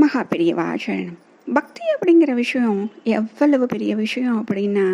મહાપરિવાચન பக்தி அப்படிங்கிற விஷயம் எவ்வளவு பெரிய விஷயம் அப்படின்னா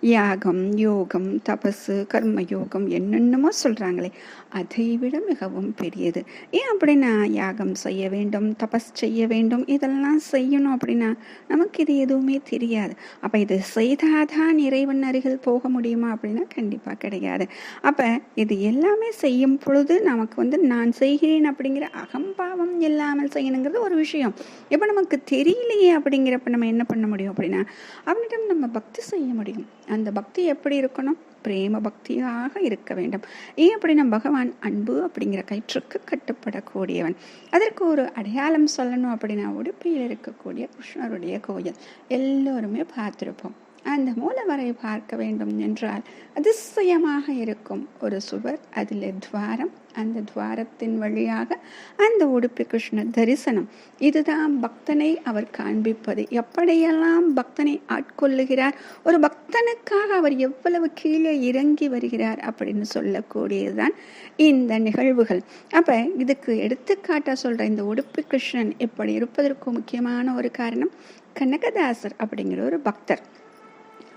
யாகம் யோகம் தபசு கர்ம யோகம் என்னென்னமோ சொல்கிறாங்களே அதை விட மிகவும் பெரியது. ஏன் அப்படின்னா யாகம் செய்ய வேண்டும் தபஸ் செய்ய வேண்டும் இதெல்லாம் செய்யணும் அப்படின்னா நமக்கு இது எதுவுமே தெரியாது. அப்போ இது செய்தாதான் இறைவன் அருகில் போக முடியுமா அப்படின்னா கண்டிப்பாக கிடையாது. அப்போ இது எல்லாமே செய்யும் பொழுது நமக்கு வந்து நான் செய்கிறேன் அப்படிங்கிற அகம்பாவம் இல்லாமல் செய்யணுங்கிறது ஒரு விஷயம். இப்போ நமக்கு தெரியலையே அப்படிங்கிறப்ப நம்ம என்ன பண்ண முடியும் அப்படின்னா அவனிடம் நம்ம பக்தி செய்ய முடியும். அந்த பக்தி எப்படி இருக்கணும்? பிரேம பக்தியாக இருக்க வேண்டும். ஏன் அப்படின்னா பகவான் அன்பு அப்படிங்கிற கயிற்றுக்கு கட்டுப்படக்கூடியவன். அதற்கு ஒரு அடையாளம் சொல்லணும் அப்படின்னா உடுப்பியில் இருக்கக்கூடிய கிருஷ்ணருடைய கோயில். எல்லோருமே பார்த்துருப்போம். அந்த மூலவரை பார்க்க வேண்டும் என்றால் அதிசயமாக இருக்கும் ஒரு சுவர் அதில் துவாரம் அந்த துவாரத்தின் வழியாக அந்த உடுப்பி கிருஷ்ண தரிசனம். இதுதான் பக்தனை அவர் காண்பிப்பது. எப்படியெல்லாம் பக்தனை ஆட்கொள்ளுகிறார் ஒரு பக்தனுக்காக அவர் எவ்வளவு கீழே இறங்கி வருகிறார் அப்படின்னு சொல்லக்கூடியதுதான் இந்த நிகழ்வுகள். அப்ப இதுக்கு எடுத்துக்காட்டா சொல்ற இந்த உடுப்பி கிருஷ்ணன் இப்படி இருப்பதற்கு முக்கியமான ஒரு காரணம் கனகதாசர் அப்படிங்கிற ஒரு பக்தர்.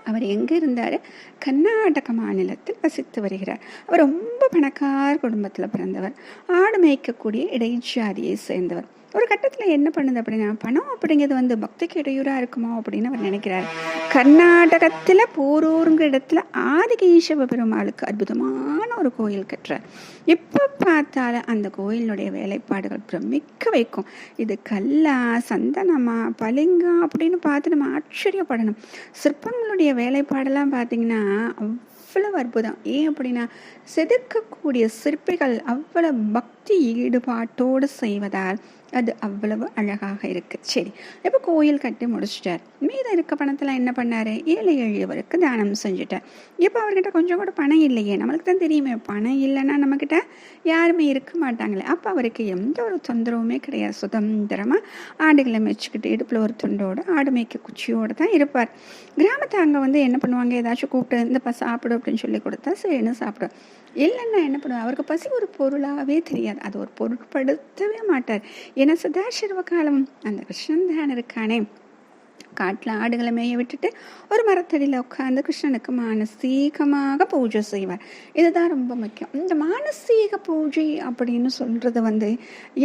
அவர் எங்கே இருந்தார்? கர்நாடக மாநிலத்தில் வசித்து வருகிறார். அவர் ரொம்ப பணக்கார குடும்பத்தில் பிறந்தவர். ஆடு மேய்க்கக்கூடிய இடைச்சாதியை சேர்ந்தவர். ஒரு கட்டத்தில் என்ன பண்ணுது அப்படின்னா பணம் அப்படிங்கிறது வந்து பக்திக்கு இடையூறாக இருக்குமோ அப்படின்னு அவர் நினைக்கிறார். கர்நாடகத்தில் போரூருங்கிற இடத்துல ஆதிகேசவ பெருமாளுக்கு அற்புதமான ஒரு கோயில் கட்டுறார். இப்போ பார்த்தாலும் அந்த கோயிலுடைய வேலைப்பாடுகள் பிரமிக்க வைக்கும். இது கல்லா சந்தனமா பளிங்கா அப்படின்னு பார்த்து நம்ம ஆச்சரியப்படணும். சிற்பங்களுடைய வேலைப்பாடெல்லாம் பார்த்தீங்கன்னா அவ்வளவு அற்புதம். ஏன் அப்படின்னா செதுக்கக்கூடிய சிற்பிகள் அவ்வளவு பக்தி ஈடுபாட்டோடு செய்வதால் அது அவ்வளவு அழகாக இருக்கு. சரி இப்போ கோயில் கட்டி முடிச்சிட்டார். மீதம் இருக்க பணத்தில் என்ன பண்ணார்? ஏழை எளியவருக்கு தானம் செஞ்சுட்டார். இப்போ அவர்கிட்ட கொஞ்சம் கூட பணம் இல்லையே. நம்மளுக்கு தான் தெரியுமே பணம் இல்லைன்னா நம்மக்கிட்ட யாருமே இருக்க மாட்டாங்களே. அப்போ அவருக்கு எந்த ஒரு தொந்தரவுமே கிடையாது. சுதந்திரமாக ஆடுகளை மெச்சுக்கிட்டு இடுப்பில் ஒரு துண்டோடு ஆடு மேய்க்க குச்சியோடு தான் இருப்பார். கிராமத்தை அங்கே வந்து என்ன பண்ணுவாங்க? ஏதாச்சும் கூப்பிட்டு இந்தப்பா சாப்பிடு அப்படின்னு சொல்லி கொடுத்தா சரின்னு சாப்பிடும் இல்லைன்னா என்ன பண்ணுவேன் அவருக்கு பசி ஒரு பொருளாகவே தெரியாது. அது ஒரு பொருட்படுத்தவே மாட்டார். ஏன்னா சதாசிரவ காலம் அந்த கிருஷ்ணன் தான் இருக்கானே. காட்டில் ஆடுகளை மேய விட்டுட்டு ஒரு மரத்தடியில் உட்காந்து கிருஷ்ணனுக்கு மானசீகமாக பூஜை செய்வார் இதுதான் ரொம்ப முக்கியம் இந்த மானசீக பூஜை அப்படின்னு சொல்கிறது வந்து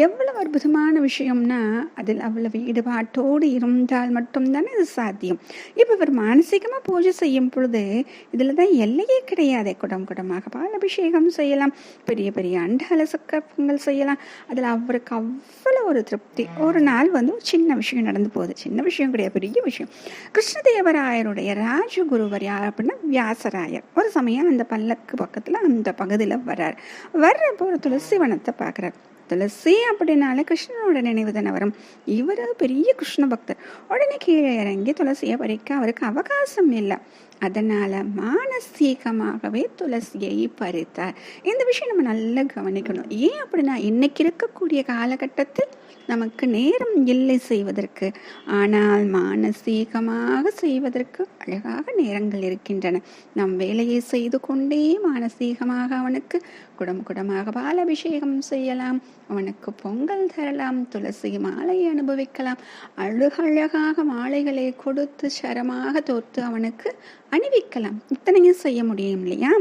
எவ்வளவு அற்புதமான விஷயம்னா அதில் அவ்வளவு ஈடுபாட்டோடு இருந்தால் மட்டும்தானே இது சாத்தியம் இப்போ இவர் மானசீகமாக பூஜை செய்யும் பொழுது இதில் தான் எல்லையே கிடையாது குடம் குடமாக பால் அபிஷேகம் செய்யலாம் பெரிய பெரிய அண்டால சக்கரங்கள் செய்யலாம் அதில் அவருக்கு அவ்வளோ ஒரு திருப்தி ஒரு நாள் வந்து சின்ன விஷயம் நடந்து போகுது சின்ன விஷயம் கிடையாது பெரிய விஷயம். கிருஷ்ணதேவராயருடைய ராஜகுருவர் யார் அப்படின்னா வியாசராயர். ஒரு சமயம் அந்த பல்லக்கு பக்கத்தில் அந்த பகுதியில் வர்றார். வர்றப்போ ஒரு துளசி வனத்தை பார்க்குறார். துளசி அப்படின்னாலே கிருஷ்ணனோட நினைவு தானே வரும். இவர் பெரிய கிருஷ்ண பக்தர். உடனே கீழே இறங்கி துளசியை பறிக்க அவருக்கு அவகாசம் இல்லை. அதனால மானசீகமாகவே துளசியை பறித்தார். இந்த விஷயம் நம்ம நல்லா கவனிக்கணும். ஏன் அப்படின்னா இன்னைக்கு இருக்கக்கூடிய காலகட்டத்தில் நமக்கு நேரம் இல்லை செய்வதற்கு ஆனால் மானசீகமாக செய்வதற்கு அழகாக நேரங்கள் இருக்கின்றன. நம் வேலையை செய்து கொண்டே மானசீகமாக அவனுக்கு குடம் குடமாக பாலபிஷேகம் செய்யலாம். அவனுக்கு பொங்கல் தரலாம். துளசி மாலையை அனுபவிக்கலாம். அழகழகாக மாலைகளை கொடுத்து சரமாக தோற்று அவனுக்கு அணிவிக்கலாம். இத்தனையும் செய்ய முடியும் இல்லையா?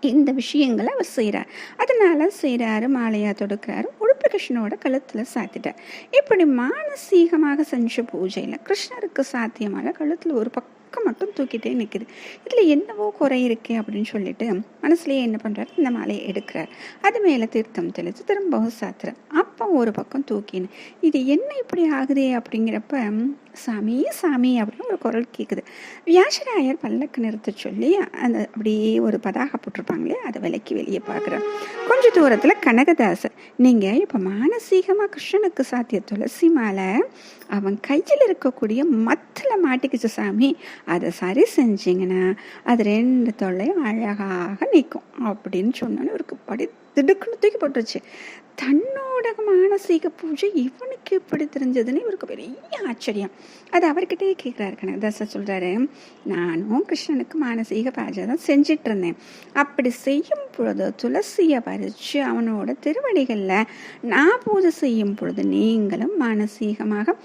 இந்த விஷயங்களை அவர் செய்கிறார் அதனால செய்கிறாரு மாலையாக தொடுக்கிறாரு கிருஷ்ணனோட கழுத்தில் சாத்திட்டார் இப்படி மானசீகமாக செஞ்ச பூஜையில் கிருஷ்ணருக்கு சாத்தியமான கழுத்தில் ஒரு பக்கம் பக்கம் மட்டும் தூக்கிட்டே நிற்குது இதில் என்னவோ குறை இருக்கே அப்படின்னு சொல்லிட்டு மனசுலேயே என்ன பண்ணுறாரு இந்த மாலையை எடுக்கிறார். அது மேலே தீர்த்தம் தெளித்து திரும்பவும் சாத்துறார். அப்போ ஒரு பக்கம் தூக்கின்னு இது என்ன இப்படி ஆகுதே அப்படிங்கிறப்ப சாமி சாமி அப்படின்னு ஒரு குரல் கேட்குது வியாசராயர் பல்லக்கு நிறுத்த சொல்லி அந்த அப்படியே ஒரு பதாக போட்டிருப்பாங்களே அதை விலைக்கு வெளியே பார்க்குறோம் கொஞ்ச தூரத்தில் கனகதாசர் நீங்கள் இப்போ மானசீகமாக கிருஷ்ணனுக்கு சாத்திய துளசி மாலை அவன் கையில் இருக்கக்கூடிய மத்தில் மாட்டிக்கிச்சு சாமி அதை சரி செஞ்சிங்கன்னா அது ரெண்டு தொல்லையும் அழகாக நிற்கும் அப்படின்னு சொன்னோன்னு இவருக்கு படி திடுக்குன்னு தூக்கி போட்டுருச்சு. தன்னோட மானசீக பூஜை இவனுக்கு எப்படி தெரிஞ்சதுன்னு இவருக்கு பெரிய ஆச்சரியம். அது அவர்கிட்டயே கேட்குறாரு கனகதாசர் சொல்கிறாரு நானும் கிருஷ்ணனுக்கு மானசீக பூஜை தான் செஞ்சிட்டு இருந்தேன் அப்படி செய்யும் பொழுது துளசியை பறித்து அவனோட திருவடிகளில் நான் பூஜை செய்யும் பொழுது நீங்களும் மானசீகமாக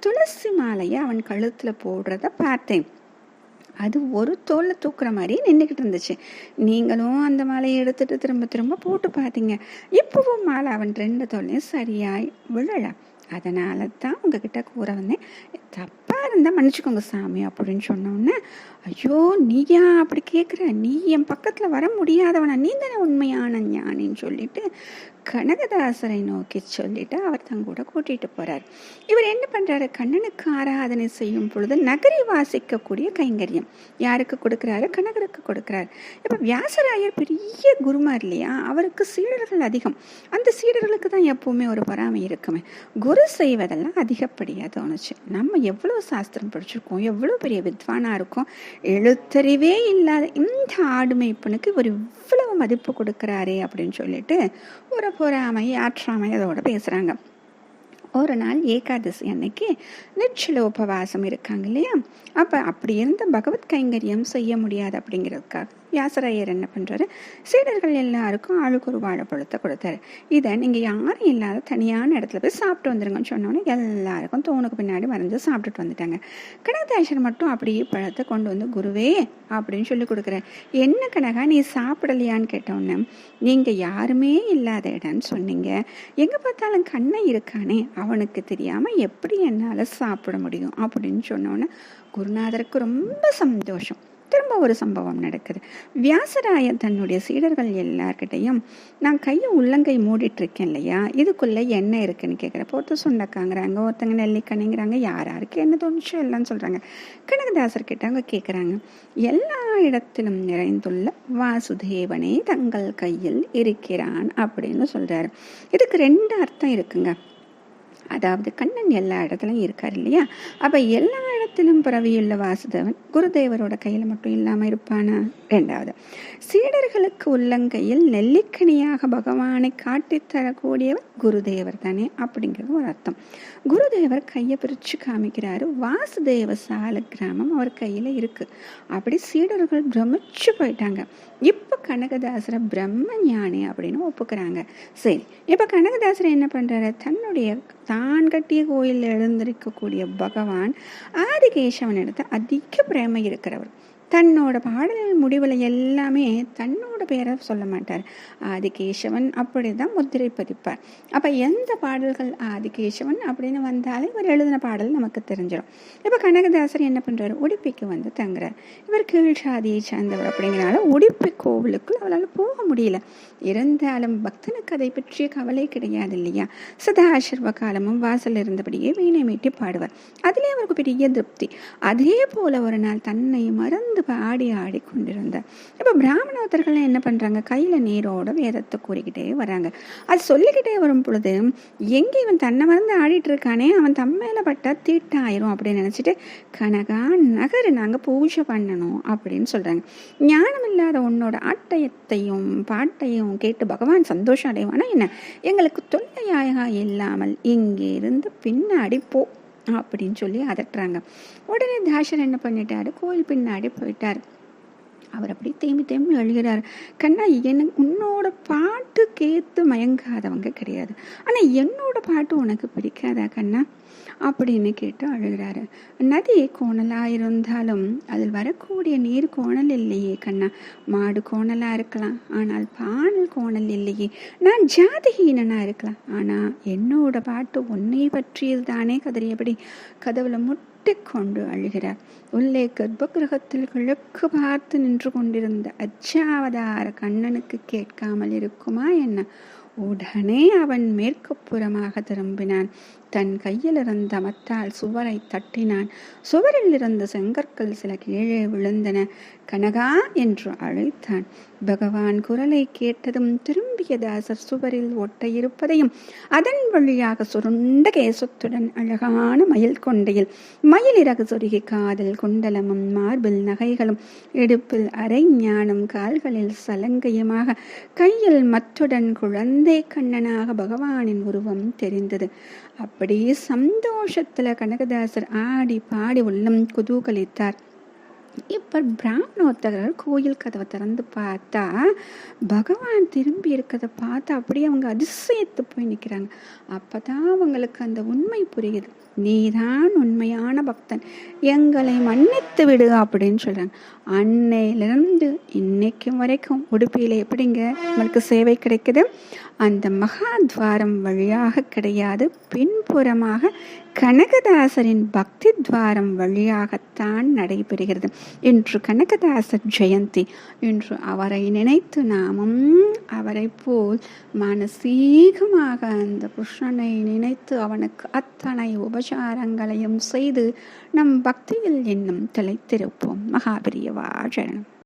துளசி மாலையை அவன் கழுத்தில் போடுறத பார்த்தேன். அது ஒரு தோலை தூக்குற மாதிரி நின்றுக்கிட்டு இருந்துச்சு. நீங்களும் அந்த மாலையை எடுத்துட்டு திரும்ப திரும்ப போட்டு பார்த்தீங்க இப்போவும் மாலை அவன் ரெண்டு தோலையும் சரியாய் விழலை. அதனால தான் உங்ககிட்ட கூற வந்தேன். தப்பாக இருந்தால் மன்னிச்சுக்கோங்க சாமி அப்படின்னு சொன்னோன்னே ஐயோ நீயா அப்படி கேட்குற நீ என் பக்கத்தில் வர முடியாதவனா? நீ தானே உண்மையான ஞானின்னு சொல்லிட்டு கனகதாசரை நோக்கி சொல்லிட்டு அவர் தங்கூட கூட்டிகிட்டு போகிறார் இவர் என்ன பண்ணுறாரு கண்ணனுக்கு ஆராதனை செய்யும் பொழுது நகரி வாசிக்கக்கூடிய கைங்கரியம். யாருக்கு கொடுக்குறாரு? கனகருக்கு கொடுக்குறாரு. இப்போ வியாசராயர் பெரிய குருமார் இல்லையா? அவருக்கு சீடர்கள் அதிகம். அந்த சீடர்களுக்கு தான் எப்போவுமே ஒரு பொறாமை இருக்குமே. குரு செய்வதெல்லாம் அதிகப்படியாக தோணுச்சு. நம்ம எவ்வளோ சாஸ்திரம் படிச்சிருக்கோம் எவ்வளோ பெரிய வித்வானாக இருக்கும் எழுத்தறிவே இல்லாத இந்த ஆடுமைப்பனுக்கு இவர் இவ்வளவு மதிப்பு கொடுக்குறாரே அப்படின்னு சொல்லிட்டு ஒரு பொறாமை ஆற்றாமை அதோட பேசுகிறாங்க ஒரு நாள் ஏகாதசி அன்னைக்கு நிச்சல உபவாசம் இருக்காங்க இல்லையா? அப்போ அப்படி இருந்த பகவத் கைங்கரியம் செய்ய முடியாது அப்படிங்கிறதுக்காக வியாசரையர் என்ன பண்ணுறாரு சீடர்கள் எல்லாருக்கும் ஆளுக்கு ஒரு வாழைப்பழத்தை கொடுத்தாரு. இதை நீங்கள் யாரும் இல்லாத தனியான இடத்துல போய் சாப்பிட்டு வந்துருங்கன்னு சொன்னோன்னே எல்லாருக்கும் தோணுக்கு பின்னாடி மறைஞ்சு சாப்பிட்டுட்டு வந்துட்டாங்க. கனகதாசர் மட்டும் அப்படியே பழத்தை கொண்டு வந்து குருவே அப்படின்னு சொல்லி கொடுக்குறேன் என்ன கனகா நீ சாப்பிடலையான்னு கேட்டோன்னே நீங்கள் யாருமே இல்லாத இடம்னு சொன்னீங்க. எங்கே பார்த்தாலும் கண்ணை இருக்கானே அவனுக்கு தெரியாமல் எப்படி என்னால் சாப்பிட முடியும்? அப்படின்னு சொன்னோன்னே குருநாதருக்கு ரொம்ப சந்தோஷம். திரும்ப ஒரு சம்பவம் நடக்குது. வியாசராய தன்னுடைய சீடர்கள் எல்லார்கிட்டையும் நான் கையை உள்ளங்கை மூடிட்டு இருக்கேன் இல்லையா? இதுக்குள்ள என்ன இருக்குன்னு கேட்குறப்ப ஒருத்தர் சுண்டக்காங்கிறாங்க ஒருத்தங்க நெல்லிக்கணிங்கிறாங்க யார் யாருக்கு என்ன தோணுச்சோ எல்லாம் சொல்கிறாங்க கனகதாசர் கிட்ட அவங்க கேட்குறாங்க எல்லா இடத்திலும் நிறைந்துள்ள வாசுதேவனே தங்கள் கையில் இருக்கிறான் அப்படின்னு சொல்கிறாரு இதுக்கு ரெண்டு அர்த்தம் இருக்குங்க. அதாவது கண்ணன் எல்லா இடத்துலையும் இருக்கார் இல்லையா? அப்போ எல்லா இடத்திலும் பரவியுள்ள வாசுதேவன் குருதேவரோட கையில் மட்டும் இல்லாமல் இருப்பானா? ரெண்டாவது சீடர்களுக்கு உள்ளங்கையில் நெல்லிக்கனியாக பகவானை காட்டித்தரக்கூடியவர் குருதேவர் தானே அப்படிங்கிறது ஒரு அர்த்தம். குருதேவர் கையை பிரித்து காமிக்கிறாரு. வாசுதேவ சால கிராமம் அவர் கையில் இருக்குது அப்படி சீடர்கள் பிரமிச்சு போயிட்டாங்க. இப்போ கனகதாசரை பிரம்ம ஞானி அப்படின்னு ஒப்புக்கிறாங்க. சரி இப்போ கனகதாசர் என்ன பண்ணுறாரு தன்னுடைய தான் கட்டிய கோயிலில் எழுந்திருக்கக்கூடிய பகவான் ஆதி எடுத்து அதிக பிரேமை இருக்கிறவர். தன்னோட பாடல் முடிவில் எல்லாமே தன்னோட பேரை சொல்ல மாட்டார். ஆதிகேசவன் அப்படி தான் முத்திரை பதிப்பார். அப்போ எந்த பாடல்கள் ஆதிகேசவன் அப்படின்னு வந்தாலே இவர் எழுதின பாடல் நமக்கு தெரிஞ்சிடும். இப்போ கனகதாசர் என்ன பண்ணுறாரு உடுப்பிக்கு வந்து தங்குறார். இவர் கீழ்ஷாதியை சார்ந்தவர் அப்படிங்கிறனால உடுப்பி கோவிலுக்குள் அவளால் போக முடியல. இருந்தாலும் பக்தனுக்கு அதை பற்றிய கவலை கிடையாது இல்லையா? சதாசிர்வ காலமும் வாசல் இருந்தபடியே வீணை மீட்டி பாடுவார். அதிலே அவருக்கு பெரிய திருப்தி. அதே போல ஒரு நாள் தன்னை மறந்து வந்து ஆடி ஆடி கொண்டிருந்தார் இப்போ பிராமணோத்தர்கள் என்ன பண்ணுறாங்க கையில் நீரோட வேதத்தை கூறிக்கிட்டே வராங்க அது சொல்லிக்கிட்டே வரும் பொழுது எங்கே இவன் தன்னை மறந்து ஆடிட்டு இருக்கானே அவன் தம்மையில் பட்டா தீட்டாயிரும் அப்படின்னு நினச்சிட்டு கனகா நகரு நாங்கள் பூஜை பண்ணணும் அப்படின்னு சொல்கிறாங்க ஞானம் இல்லாத உன்னோட ஆட்டயத்தையும் பாட்டையும் கேட்டு பகவான் சந்தோஷம் அடைவானா என்ன? எங்களுக்கு தொல்லையாக இல்லாமல் இங்கே இருந்து பின்னாடி போ அப்படின்னு சொல்லி அதட்டுறாங்க. உடனே தாஷர் என்ன பண்ணிட்டாரு? கோயில் பின்னாடி போயிட்டார். அவர் அப்படி தேம்பி தேம்பி எழுகிறார் கண்ணா என்ன உன்னோட பாட்டு கேத்து மயங்காதவங்க கிடையாது. ஆனால் என்னோட பாட்டு உனக்கு பிடிக்காதா கண்ணா? அப்படின்னு கேட்டு அழுகிறாரு. நதி கோணலாக இருந்தாலும் அதில் வரக்கூடிய நீர் கோணல் இல்லையே கண்ணா. மாடு கோணலாக இருக்கலாம். ஆனால் பானல் கோணல் இல்லையே. நான் ஜாதிஹீனனாக இருக்கலாம். ஆனால் என்னோட பாட்டு உன்னை பற்றியது தானே கதறியபடி. கதவுல கட்டிக்கொண்டு அழுகிறார். உள்ளே கர்ப்பகிரகத்தில் கிழக்கு பார்த்து நின்று கொண்டிருந்த அச்சாவதார கண்ணனுக்கு கேட்காமல் இருக்குமா என்ன? உடனே அவன் மேற்கு புறமாக திரும்பினான். தன் கையிலிருந்த மத்தால் சுவரை தட்டினான். சுவரில் இருந்த செங்கற்கள் சில கீழே விழுந்தன. கனகா என்று அழைத்தான். பகவான் குரலை கேட்டதும் திரும்பிய தாசர் சுவரில் ஒட்ட இருப்பதையும் அதன் வழியாக சுருண்ட கேசத்துடன் அழகான மயில் கொண்டையில் மயில் இறகு சொருகி காதல் குண்டலமும் மார்பில் நகைகளும் இடுப்பில் அரை ஞானம் கால்களில் சலங்கையுமாக கையில் மத்துடன் குழந்தை கண்ணனாக பகவானின் உருவம் தெரிந்தது. அப்படியே சந்தோஷத்துல கனகதாசர் ஆடி பாடி உள்ளம் குதூகலித்தார். இப்போ பிராமணோத்தகர் கோயில் கதவை திறந்து பார்த்தா பகவான் திரும்பி இருக்கிறத பார்த்து அப்படியே அவங்க அதிசயத்து போய் நிற்கிறாங்க அப்போ தான் அவங்களுக்கு அந்த உண்மை புரியுது. நீதான் உண்மையான பக்தன். எங்களை மன்னித்து விடு அப்படின்னு சொல்கிறாங்க அன்னையிலிருந்து இன்னைக்கு வரைக்கும் உடுப்பியில் எப்படிங்க? நம்மளுக்கு சேவை கிடைக்குது. அந்த மகாத்வாரம் வழியாக கிடையாது. பின்புறமாக கனகதாசரின் பக்தி துவாரம் வழியாகத்தான் நடைபெறுகிறது. இன்று கனகதாசர் ஜெயந்தி. இன்று அவரை நினைத்து நாமும் அவரை போல் மனசீகமாக அந்த கிருஷ்ணனை நினைத்து அவனுக்கு அத்தனை உபசாரங்களையும் செய்து நம் பக்தியில் இன்னும் திளைத்திருப்போம். மகாபிரியவா சரணம்.